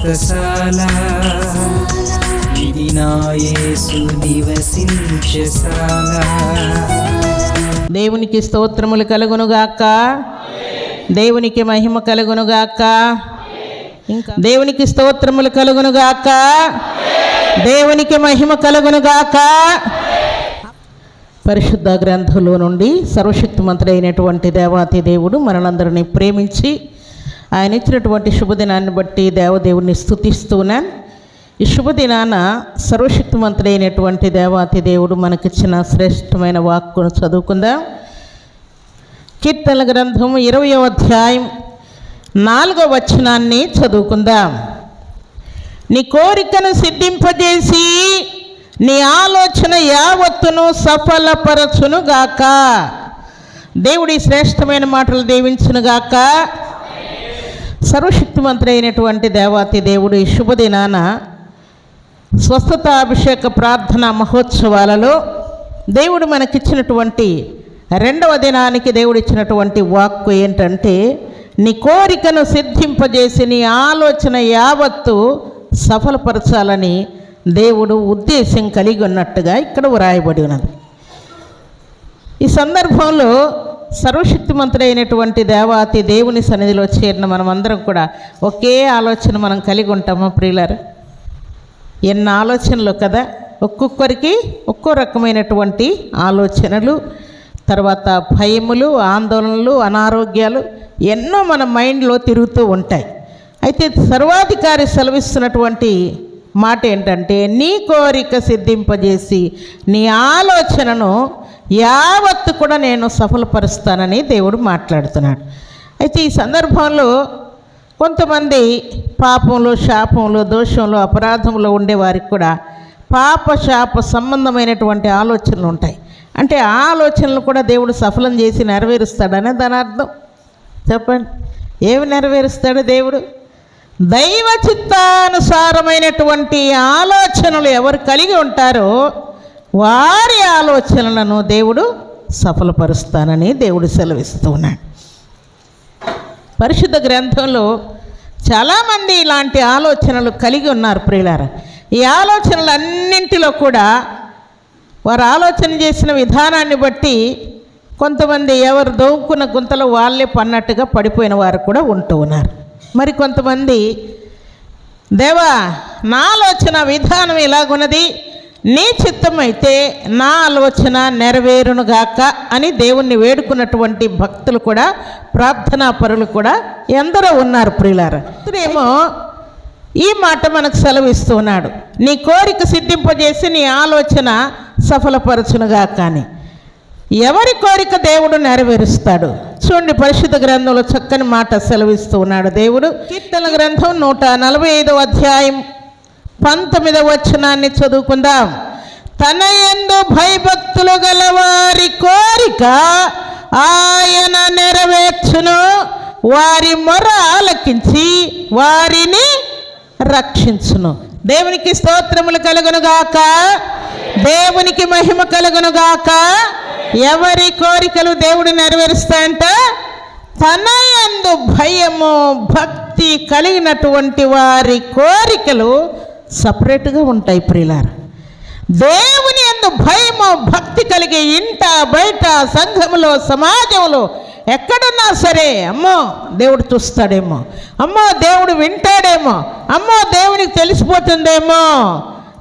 వ్రతశాల ఇది నివసించశాల దేవునికి స్తోత్రములు కలుగునుగాక. దేవునికి మహిమ కలుగునుగాక. ఇంకా దేవునికి స్తోత్రములు కలుగునుగాక. దేవునికి మహిమ కలుగునుగాక. పరిశుద్ధ గ్రంథంలో నుండి సర్వశక్తిమంతుడు అయినటువంటి దేవాతి దేవుడు మనలందరినీ ప్రేమించి ఆయన ఇచ్చినటువంటి శుభదినాన్ని బట్టి దేవదేవుని స్తుతిస్తున్నాను ఈ శుభదినాన సర్వశక్తిమంతుడైనటువంటి దేవాతి దేవుడు మనకిచ్చిన శ్రేష్టమైన వాక్కును చదువుకుందాం. కీర్తనల గ్రంథం ఇరవయో అధ్యాయం నాలుగో వచనాన్ని చదువుకుందాం. నీ కోరికను సిద్ధింపజేసి నీ ఆలోచన యావత్తును సఫలపరచునుగాక. దేవుడి శ్రేష్టమైన మాటలు దీవించునుగాక. సర్వశక్తిమంతుడైనటువంటి దేవాతి దేవుడు ఈ శుభదినాన స్వస్థత అభిషేక ప్రార్థన మహోత్సవాలలో దేవుడు మనకిచ్చినటువంటి రెండవ దినానికి దేవుడు ఇచ్చినటువంటి వాక్కు ఏంటంటే నీ కోరికను సిద్ధింపజేసి నీ ఆలోచన యావత్తు సఫలపరచాలని దేవుడు ఉద్దేశం కలిగి ఉన్నట్టుగా ఇక్కడ వ్రాయబడి ఉన్నది. ఈ సందర్భంలో సర్వశక్తిమంతుడైనటువంటి దేవాతి దేవుని సన్నిధిలో చేరిన మనమందరం కూడా ఒకే ఆలోచన మనం కలిగి ఉంటామా ప్రియులారు? ఎన్ని ఆలోచనలు కదా ఒక్కొక్కరికి ఒక్కో రకమైనటువంటి ఆలోచనలు తర్వాత భయములు ఆందోళనలు అనారోగ్యాలు ఎన్నో మన మైండ్లో తిరుగుతూ ఉంటాయి. అయితే సర్వాధికారి సెలవిస్తున్నటువంటి మాట ఏంటంటే నీ కోరిక సిద్ధింపజేసి నీ ఆలోచనను యావత్తు కూడా నేను సఫలపరుస్తానని దేవుడు మాట్లాడుతున్నాడు. అయితే ఈ సందర్భంలో కొంతమంది పాపంలో శాపంలో దోషంలో అపరాధంలో ఉండేవారికి కూడా పాప శాప సంబంధమైనటువంటి ఆలోచనలు ఉంటాయి. అంటే ఆ ఆలోచనలు కూడా దేవుడు సఫలం చేసి నెరవేరుస్తాడనే దాని అర్థం. చెప్పండి. ఏమి నెరవేరుస్తాడు దేవుడు? దైవ చిత్తానుసారమైనటువంటి ఆలోచనలు ఎవరు కలిగి ఉంటారో వారి ఆలోచనలను దేవుడు సఫలపరుస్తానని దేవుడు సెలవిస్తూ ఉన్నాడు. పరిశుద్ధ గ్రంథంలో చాలామంది ఇలాంటి ఆలోచనలు కలిగి ఉన్నారు ప్రియులార. ఈ ఆలోచనలు అన్నింటిలో కూడా వారు ఆలోచన చేసిన విధానాన్ని బట్టి కొంతమంది ఎవరు దోవుకున్న గుంతలో వాళ్ళే పన్నట్టుగా పడిపోయిన వారు కూడా ఉంటూ ఉన్నారు. మరి కొంతమంది దేవా నా ఆలోచన విధానం ఇలాగున్నది. నీ చిత్తమైతే నా ఆలోచన నెరవేరునుగాక అని దేవుణ్ణి వేడుకున్నటువంటి భక్తులు కూడా ప్రార్థనా పరులు కూడా ఎందరో ఉన్నారు ప్రియులార. ఏమో ఈ మాట మనకు సెలవిస్తూ ఉన్నాడు. నీ కోరిక సిద్ధింపజేసి నీ ఆలోచన సఫలపరచునుగా కానీ ఎవరి కోరిక దేవుడు నెరవేరుస్తాడు? చూడండి పరిశుద్ధ గ్రంథంలో చక్కని మాట సెలవిస్తూ ఉన్నాడు దేవుడు. కీర్తన గ్రంథం నూట నలభై ఐదవ అధ్యాయం పంతొమ్మిదవ వచనాన్ని చదువుకుందాం. తన ఎందు భయభక్తులు గల వారి కోరిక ఆయన నెరవేర్చును. వారి మొర ఆలకించి వారిని రక్షించును. దేవునికి స్తోత్రములు కలుగునుగాక. దేవునికి మహిమ కలుగునుగాక. ఎవరి కోరికలు దేవుడు నెరవేరుస్తాయంట తన యందు భయము భక్తి కలిగినటువంటి వారి కోరికలు సపరేట్గా ఉంటాయి ప్రియులారా. దేవుని ఎందు భయము భక్తి కలిగి ఇంట బయట సంఘములో సమాజంలో ఎక్కడున్నా సరే అమ్మో దేవుడు చూస్తాడేమో. అమ్మో దేవుడు వింటాడేమో. అమ్మో దేవునికి తెలిసిపోతుందేమో.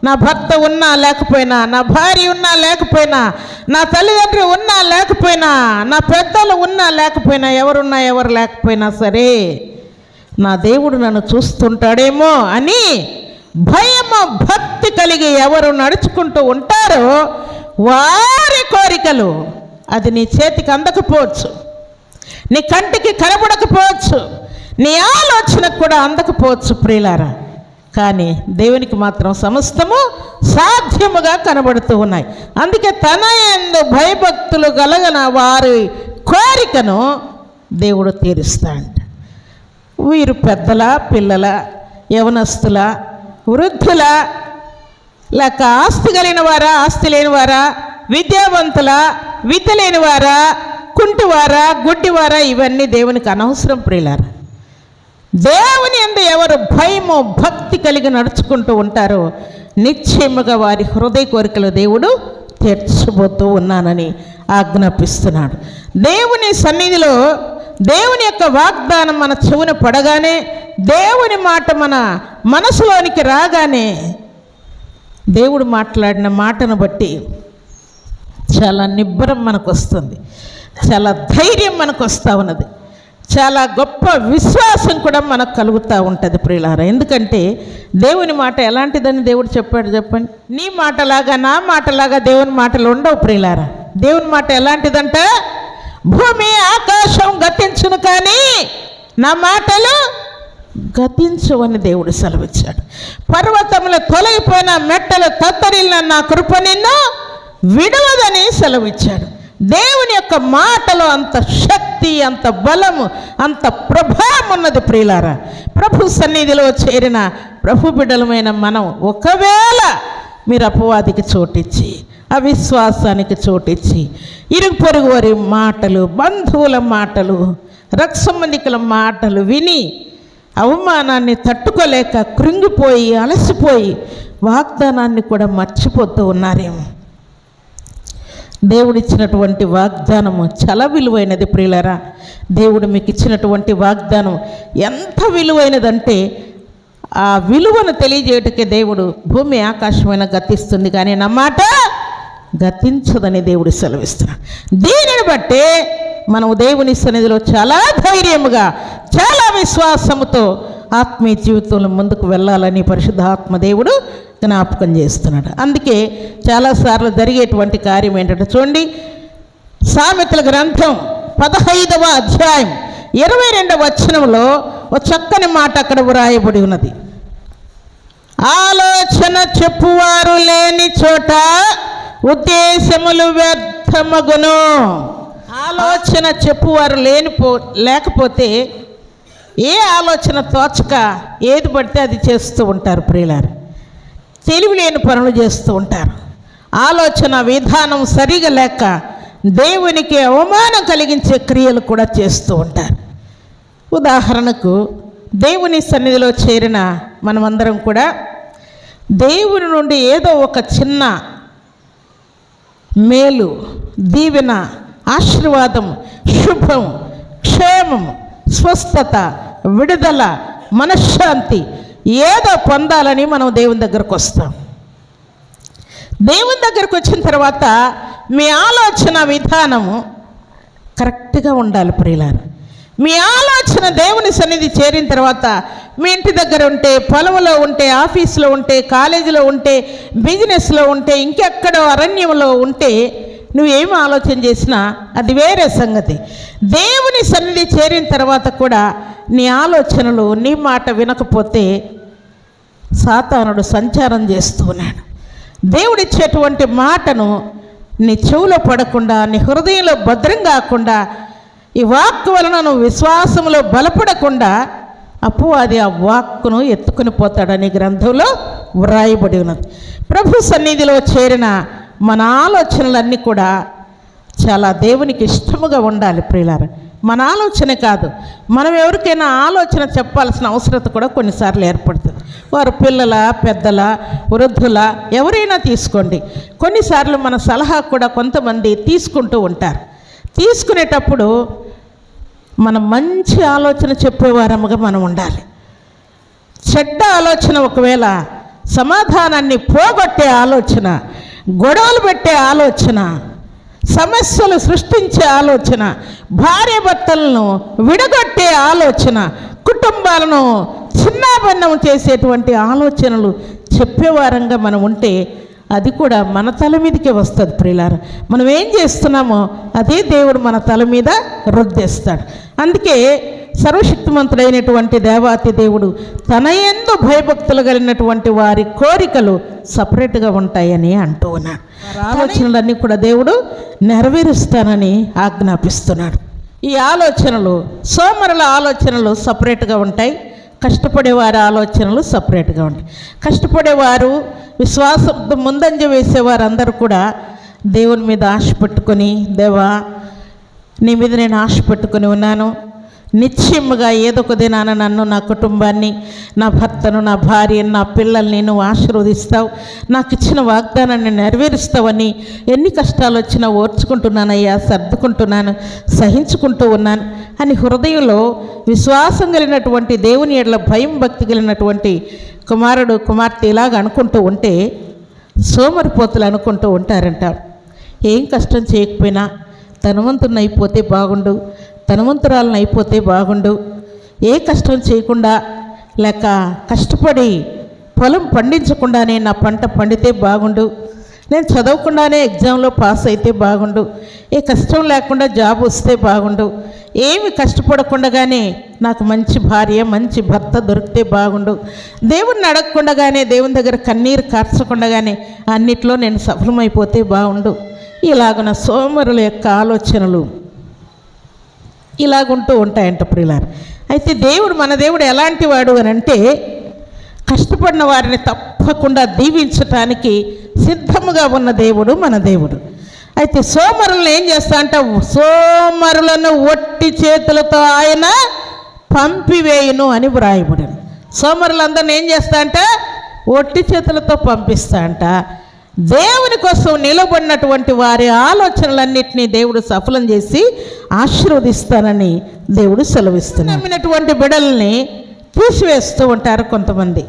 నా భర్త ఉన్నా లేకపోయినా నా భార్య ఉన్నా లేకపోయినా నా తల్లిదండ్రులు ఉన్నా లేకపోయినా నా పెద్దలు ఉన్నా లేకపోయినా ఎవరున్నా ఎవరు లేకపోయినా సరే నా దేవుడు నన్ను చూస్తుంటాడేమో అని భయము భక్తి కలిగి ఎవరు నడుచుకుంటూ ఉంటారో వారి కోరికలు అది నీ చేతికి అందకపోవచ్చు. నీ కంటికి కనబడకపోవచ్చు. నీ ఆలోచనకు కూడా అందకపోవచ్చు ప్రియులారా. కానీ దేవునికి మాత్రం సమస్తము సాధ్యముగా కనబడుతూ ఉన్నాయి. అందుకే తన ఎందు భయభక్తులు కలగన వారి కోరికను దేవుడు తీరుస్తాడు. వీరు పెద్దల పిల్లల యవనస్తుల వృద్ధుల లేక ఆస్తి కలిగిన వారా ఆస్తి లేని వారా విద్యావంతుల విద్య లేని వారా కుంటివారా గుడ్డివారా ఇవన్నీ దేవునికి అనవసరం ప్రియులారా. దేవుని ఎందు ఎవరు భయము భక్తి కలిగి నడుచుకుంటూ ఉంటారో నిశ్చయముగా వారి హృదయ కోరికలు దేవుడు తీర్చబోతూ ఉన్నానని ఆజ్ఞాపిస్తున్నాడు. దేవుని సన్నిధిలో దేవుని యొక్క వాగ్దానం మన చెవున పడగానే దేవుని మాట మన మనసులోనికి రాగానే దేవుడు మాట్లాడిన మాటను బట్టి చాలా నిబ్బరం మనకు వస్తుంది చాలా ధైర్యం మనకు వస్తూ ఉన్నది. చాలా గొప్ప విశ్వాసం కూడా మనకు కలుగుతూ ఉంటుంది ప్రియులార. ఎందుకంటే దేవుని మాట ఎలాంటిదని దేవుడు చెప్పాడు చెప్పండి. నీ మాటలాగా నా మాటలాగా దేవుని మాటలు ఉండవు ప్రియులార. దేవుని మాట ఎలాంటిదంట? భూమి ఆకాశం గతించును కానీ నా మాటలు గతించవని దేవుడు సెలవిచ్చాడు. పర్వతములు తొలగిపోయిన మెట్టలు తత్తరిల్లిన నా కృప నిన్ను విడవదని సెలవిచ్చాడు. దేవుని యొక్క మాటలో అంత శక్తి అంత బలము అంత ప్రభావం ఉన్నది ప్రియులారా. ప్రభు సన్నిధిలో చేరిన ప్రభు బిడ్డలమైన మనం ఒకవేళ మీరు అపవాదికి చోటిచ్చి అవిశ్వాసానికి చోటిచ్చి ఇరుగు పొరుగు వారి మాటలు బంధువుల మాటలు రక్సంబంధికుల మాటలు విని అవమానాన్ని తట్టుకోలేక కృంగిపోయి అలసిపోయి వాగ్దానాన్ని కూడా మర్చిపోతూ ఉన్నారేమో. దేవుడిచ్చినటువంటి వాగ్దానము చాలా విలువైనది ప్రియులరా. దేవుడు మీకు ఇచ్చినటువంటి వాగ్దానం ఎంత విలువైనదంటే ఆ విలువను తెలియజేయటకే దేవుడు భూమి ఆకాశమైన గతిస్తుంది కానీ నా మాట గతించదని దేవుడు సెలవిస్తున్నాడు దీనిని బట్టే మనం దేవుని సన్నిధిలో చాలా ధైర్యముగా చాలా విశ్వాసముతో ఆత్మీయ జీవితంలో ముందుకు వెళ్ళాలని పరిశుద్ధ ఆత్మదేవుడు జ్ఞాపకం చేస్తున్నాడు. అందుకే చాలాసార్లు జరిగేటువంటి కార్యం ఏంటంటే చూడండి సామెతల గ్రంథం పదహైదవ అధ్యాయం ఇరవై రెండవ వచనంలో ఒక చక్కని మాట అక్కడ వ్రాయబడి ఉన్నది. ఆలోచన చెప్పువారు లేని చోట ఉద్దేశములు వ్యర్థమగును. ఆలోచన చెప్పువారు లేనిపో లేకపోతే ఏ ఆలోచన తోచక ఏది పడితే అది చేస్తూ ఉంటారు ప్రియులారు. తెలివి లేని పనులు చేస్తూ ఉంటారు. ఆలోచన విధానం సరిగా లేక దేవునికి అవమానం కలిగించే క్రియలు కూడా చేస్తూ ఉంటారు. ఉదాహరణకు దేవుని సన్నిధిలో చేరిన మనమందరం కూడా దేవుని నుండి ఏదో ఒక చిన్న మేలు దీవెన ఆశీర్వాదం శుభం క్షేమం స్వస్థత విడుదల మనశ్శాంతి ఏదో పొందాలని మనం దేవుని దగ్గరకు వస్తాం. దేవుని దగ్గరకు వచ్చిన తర్వాత మీ ఆలోచన విధానము కరెక్ట్గా ఉండాలి ప్రియులారు. మీ ఆలోచన దేవుని సన్నిధి చేరిన తర్వాత మీ ఇంటి దగ్గర ఉంటే పొలంలో ఉంటే ఆఫీసులో ఉంటే కాలేజీలో ఉంటే బిజినెస్లో ఉంటే ఇంకెక్కడో అరణ్యంలో ఉంటే నువ్వేం ఆలోచన చేసినా అది వేరే సంగతి. దేవుని సన్నిధి చేరిన తర్వాత కూడా నీ ఆలోచనలు నీ మాట వినకపోతే సాతానుడు సంచారం చేస్తూ ఉన్నాడు. దేవుడిచ్చేటువంటి మాటను నీ చెవులో పడకుండా నీ హృదయంలో భద్రం కాకుండా ఈ వాక్ వలన నువ్వు విశ్వాసంలో బలపడకుండా అపవాది ఆ వాక్కును ఎత్తుకుని పోతాడని గ్రంథంలో వ్రాయబడి ఉన్నది. ప్రభు సన్నిధిలో చేరిన మన ఆలోచనలన్నీ కూడా చాలా దేవునికి ఇష్టముగా ఉండాలి ప్రియులారు. మన ఆలోచన కాదు మనం ఎవరికైనా ఆలోచన చెప్పాల్సిన అవసరత కూడా కొన్నిసార్లు ఏర్పడుతుంది. వారు పిల్లల పెద్దల వృద్ధుల ఎవరైనా తీసుకోండి. కొన్నిసార్లు మన సలహా కూడా కొంతమంది తీసుకుంటూ ఉంటారు. తీసుకునేటప్పుడు మనం మంచి ఆలోచన చెప్పేవారముగా మనం ఉండాలి. చెడ్డ ఆలోచన ఒకవేళ సమాధానాన్ని పోగొట్టే ఆలోచన గొడవలు పెట్టే ఆలోచన సమస్యలు సృష్టించే ఆలోచన భార్యాభర్తలను విడగొట్టే ఆలోచన కుటుంబాలను చిన్నాభిన్నం చేసేటువంటి ఆలోచనలు చెప్పేవారంగా మనం ఉంటే అది కూడా మన తల మీదకే వస్తుంది ప్రియులార. మనం ఏం చేస్తున్నామో అదే దేవుడు మన తల మీద రుద్దేస్తాడు. అందుకే సర్వశక్తిమంతుడైనటువంటి దేవాతి దేవుడు తన ఎందు భయభక్తులు కలిగినటువంటి వారి కోరికలు సపరేట్గా ఉంటాయని అంటూ ఉన్నాడు. ఆలోచనలన్నీ కూడా దేవుడు నెరవేరుస్తానని ఆజ్ఞాపిస్తున్నాడు. ఈ ఆలోచనలు సోమరుల ఆలోచనలు సపరేట్గా ఉంటాయి. కష్టపడేవారి ఆలోచనలు సపరేట్గా ఉంటాయి. కష్టపడేవారు విశ్వాసంతో ముందంజ వేసేవారు అందరూ కూడా దేవుని మీద ఆశ పెట్టుకొని దేవా నీ మీద నేను ఆశ పెట్టుకొని ఉన్నాను. నిశ్చయముగా ఏదో ఒక దినాన నన్ను నా కుటుంబాన్ని నా భర్తను నా భార్యను నా పిల్లల్ని నువ్వు ఆశీర్వదిస్తావు. నాకు ఇచ్చిన వాగ్దానాన్ని నెరవేరుస్తావని ఎన్ని కష్టాలు వచ్చినా ఓర్చుకుంటున్నానయ్యా సర్దుకుంటున్నాను సహించుకుంటూ ఉన్నాను. అని హృదయంలో విశ్వాసం కలిగినటువంటి దేవుని ఎడల భయం భక్తి కలిగినటువంటి కుమారుడు కుమార్తె ఇలాగ అనుకుంటూ ఉంటే సోమరిపోతులు అనుకుంటూ ఉంటారంట. ఏం కష్టం చేయకపోయినా ధనవంతునైపోతే బాగుండు. ధనవంతురాలను అయిపోతే బాగుండు. ఏ కష్టం చేయకుండా లేక కష్టపడి పొలం పండించకుండానే నా పంట పండితే బాగుండు. నేను చదవకుండానే ఎగ్జామ్లో పాస్ అయితే బాగుండు. ఏ కష్టం లేకుండా జాబ్ వస్తే బాగుండు. ఏమి కష్టపడకుండానే నాకు మంచి భార్య మంచి భర్త దొరికితే బాగుండు. దేవుణ్ణి అడగకుండానే దేవుని దగ్గర కన్నీరు కార్చకుండానే అన్నిట్లో నేను సఫలమైపోతే బాగుండు. ఇలాగున సోమరుల యొక్క ఆలోచనలు. ఇలాగుంటూ ఉంటాయంట ఇలా అయితే దేవుడు మన దేవుడు ఎలాంటి వాడు అని అంటే కష్టపడిన వారిని తప్పకుండా దీవించటానికి సిద్ధముగా ఉన్న దేవుడు మన దేవుడు. అయితే సోమరులను ఏం చేస్తా అంటే సోమరులను ఒట్టి చేతులతో ఆయన పంపివేయును అని వ్రాయబడింది. సోమరులందరిని ఏం చేస్తా అంటే? ఒట్టి చేతులతో పంపిస్తా అంట. దేవుని కోసం నిలబడినటువంటి వారి ఆలోచనలన్నింటినీ దేవుడు సఫలం చేసి ఆశీర్వదిస్తానని దేవుడు సెలవిస్తున్నాడు. నమ్మినటువంటి బిడల్ని తీసివేస్తూ ఉంటారు కొంతమంది.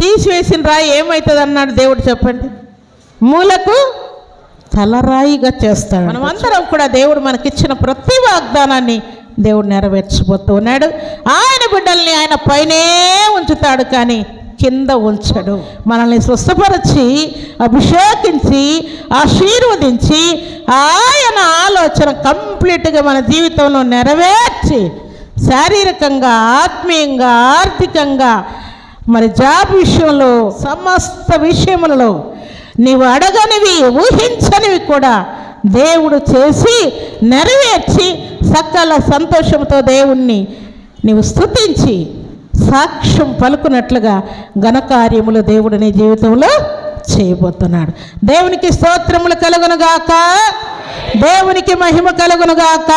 తీసివేసిన రాయి ఏమవుతుంది అన్నాడు దేవుడు చెప్పండి? మూలకు తలరాయిగా చేస్తాడు. మనమందరం కూడా దేవుడు మనకిచ్చిన ప్రతి వాగ్దానాన్ని దేవుడు నెరవేర్చబోతూ ఉన్నాడు. ఆయన బిడ్డల్ని ఆయన పైనే ఉంచుతాడు కానీ కింద ఉంచడు. మనల్ని స్వస్థపరిచి అభిషేకించి ఆశీర్వదించి ఆయన ఆలోచన కంప్లీట్గా మన జీవితంలో నెరవేర్చి శారీరకంగా ఆత్మీయంగా ఆర్థికంగా మరి జాబ్ విషయంలో సమస్త విషయములలో నీవు అడగనివి ఊహించనివి కూడా దేవుడు చేసి నెరవేర్చి సకల సంతోషంతో దేవుణ్ణి నీవు స్థుతించి సాక్ష్యం పలుకున్నట్లుగా ఘనకార్యములు దేవుడు నీ జీవితంలో చేయబోతున్నాడు. దేవునికి స్తోత్రములు కలుగునుగాక. దేవునికి మహిమ కలుగునుగాక.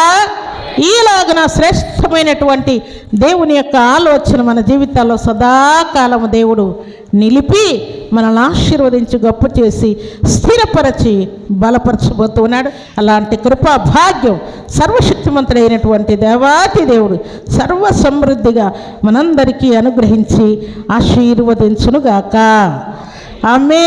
ఈలాగున శ్రేష్టమైనటువంటి దేవుని యొక్క ఆలోచన మన జీవితాల్లో సదాకాలము దేవుడు నిలిపి మనల్ని ఆశీర్వదించి గొప్ప చేసి స్థిరపరచి బలపరచబోతున్నాడు. అలాంటి కృపా భాగ్యం సర్వశక్తిమంతుడైనటువంటి దేవాతి దేవుడు సర్వ సమృద్ధిగా మనందరికీ అనుగ్రహించి ఆశీర్వదించునుగాక. ఆమె